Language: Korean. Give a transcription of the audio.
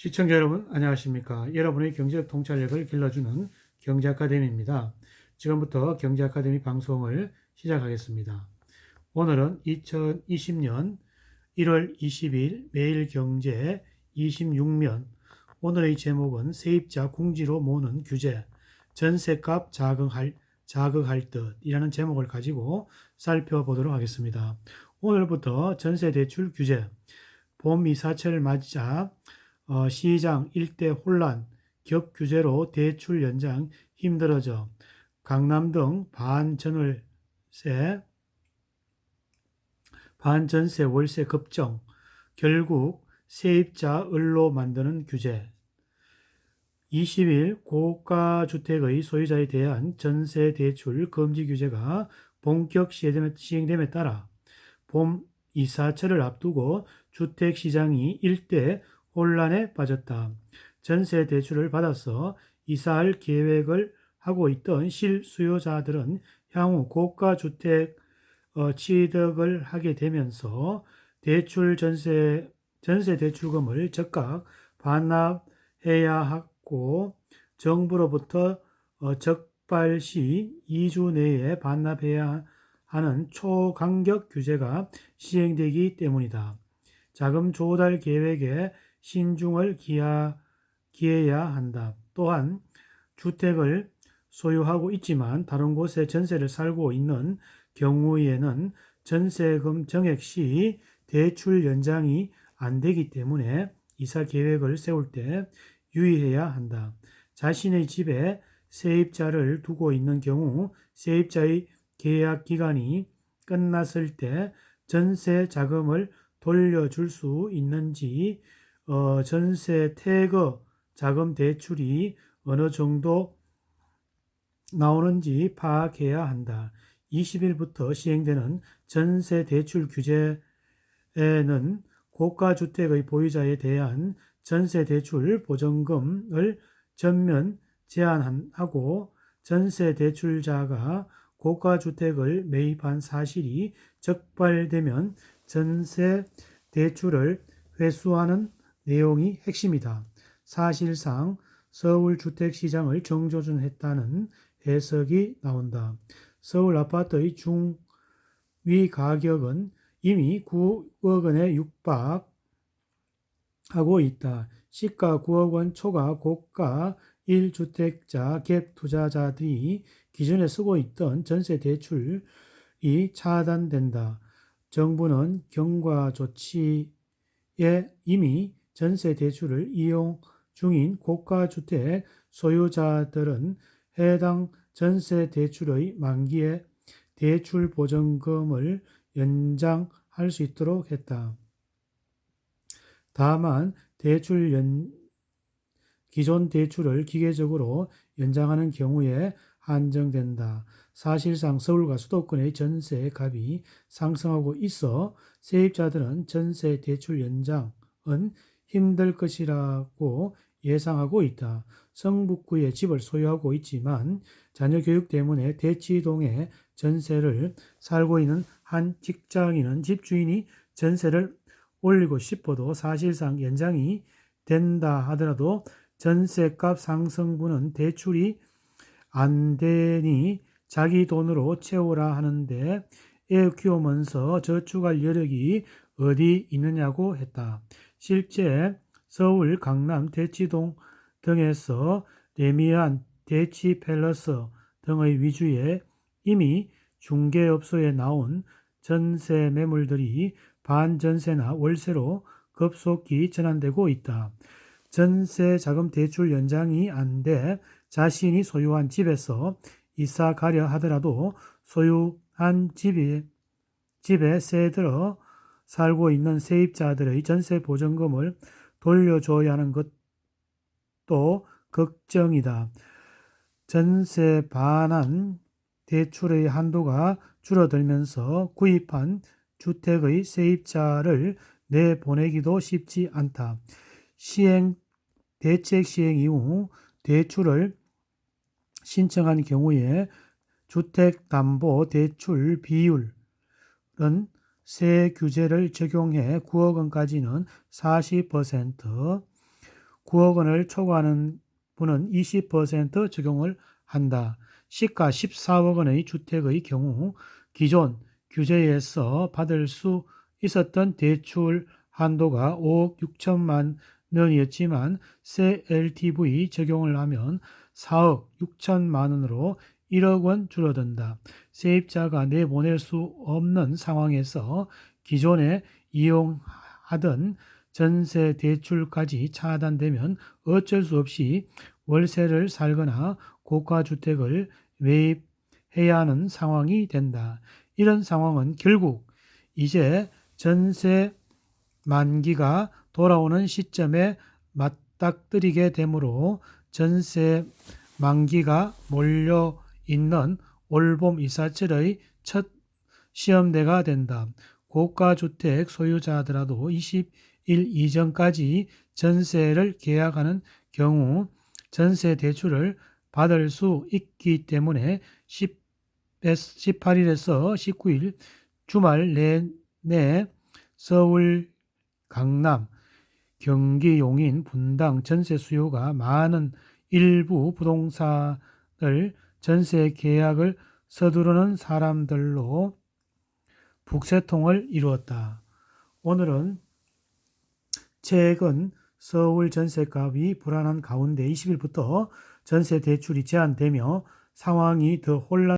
시청자 여러분 안녕하십니까? 여러분의 경제적 통찰력을 길러주는 경제 아카데미입니다. 지금부터 경제 아카데미 방송을 시작하겠습니다. 오늘은 2020년 1월 20일 매일 경제 26면. 오늘의 제목은 세입자 궁지로 모는 규제 전세값 자극할, 자극할 듯이라는 제목을 가지고 살펴보도록 하겠습니다. 오늘부터 전세 대출 규제 봄 이사철을 맞이자 어, 시장 일대 혼란, 격 규제로 대출 연장 힘들어져 강남 등 반전월세, 반전세 월세 급정, 결국 세입자 을로 만드는 규제. 20일 고가 주택의 소유자에 대한 전세 대출 금지 규제가 본격 시행됨에 따라 봄 이사철을 앞두고 주택 시장이 일대 혼란에 빠졌다. 전세 대출을 받아서 이사할 계획을 하고 있던 실수요자들은 향후 고가 주택 어, 취득을 하게 되면서 대출 전세 전세 대출금을 적각 반납해야 하고 정부로부터 어, 적발 시 2주 내에 반납해야 하는 초강력 규제가 시행되기 때문이다. 자금 조달 계획에 신중을 기하, 기해야 한다. 또한 주택을 소유하고 있지만 다른 곳에 전세를 살고 있는 경우에는 전세금 정액 시 대출 연장이 안 되기 때문에 이사 계획을 세울 때 유의해야 한다. 자신의 집에 세입자를 두고 있는 경우 세입자의 계약 기간이 끝났을 때 전세 자금을 돌려줄 수 있는지 어, 전세 태거 자금 대출이 어느 정도 나오는지 파악해야 한다. 20일부터 시행되는 전세 대출 규제에는 고가 주택의 보유자에 대한 전세 대출 보증금을 전면 제한하고 전세 대출자가 고가 주택을 매입한 사실이 적발되면 전세 대출을 회수하는 내용이 핵심이다. 사실상 서울 주택 시장을 정조준했다는 해석이 나온다. 서울 아파트의 중위 가격은 이미 9억 원에 육박하고 있다. 시가 9억 원 초과 고가 1주택자 갭 투자자들이 기존에 쓰고 있던 전세 대출이 차단된다. 정부는 경과 조치에 이미 전세 대출을 이용 중인 고가 주택 소유자들은 해당 전세 대출의 만기에 대출 보증금을 연장할 수 있도록 했다. 다만 대출 연 기존 대출을 기계적으로 연장하는 경우에 한정된다. 사실상 서울과 수도권의 전세 값이 상승하고 있어 세입자들은 전세 대출 연장은 힘들 것이라고 예상하고 있다. 성북구에 집을 소유하고 있지만 자녀 교육 때문에 대치동에 전세를 살고 있는 한 직장인은 집주인이 전세를 올리고 싶어도 사실상 연장이 된다 하더라도 전세값 상승분은 대출이 안 되니 자기 돈으로 채우라 하는데 애 키우면서 저축할 여력이 어디 있느냐고 했다. 실제 서울, 강남, 대치동 등에서 레미안, 대치 팰러스 등의 위주에 이미 중개업소에 나온 전세 매물들이 반전세나 월세로 급속히 전환되고 있다. 전세 자금 대출 연장이 안 돼 자신이 소유한 집에서 이사 가려 하더라도 소유한 집이 집에 새 들어 살고 있는 세입자들의 전세 보증금을 돌려줘야 하는 것도 걱정이다. 전세 반환 대출의 한도가 줄어들면서 구입한 주택의 세입자를 내보내기도 쉽지 않다. 시행, 대책 시행 이후 대출을 신청한 경우에 주택담보대출 비율은 새 규제를 적용해 9억 원까지는 40%, 9억 원을 초과하는 분은 20% 적용을 한다. 시가 14억 원의 주택의 경우 기존 규제에서 받을 수 있었던 대출 한도가 5억 6천만 원이었지만 새 LTV 적용을 하면 4억 6천만 원으로 1억 원 줄어든다. 세입자가 내보낼 수 없는 상황에서 기존에 이용하던 전세 대출까지 차단되면 어쩔 수 없이 월세를 살거나 고가 주택을 매입해야 하는 상황이 된다. 이런 상황은 결국 이제 전세 만기가 돌아오는 시점에 맞닥뜨리게 되므로 전세 만기가 몰려 있는 올봄 이사철의 첫 시험대가 된다. 고가 주택 소유자더라도 20일 이전까지 전세를 계약하는 경우 전세 대출을 받을 수 있기 때문에 10, 18일에서 19일 주말 내내 서울, 강남, 경기, 용인, 분당 전세 수요가 많은 일부 부동산을 전세 계약을 서두르는 사람들로 북새통을 이루었다. 오늘은 최근 서울 전세값이 불안한 가운데 20일부터 전세 대출이 제한되며 상황이 더 혼란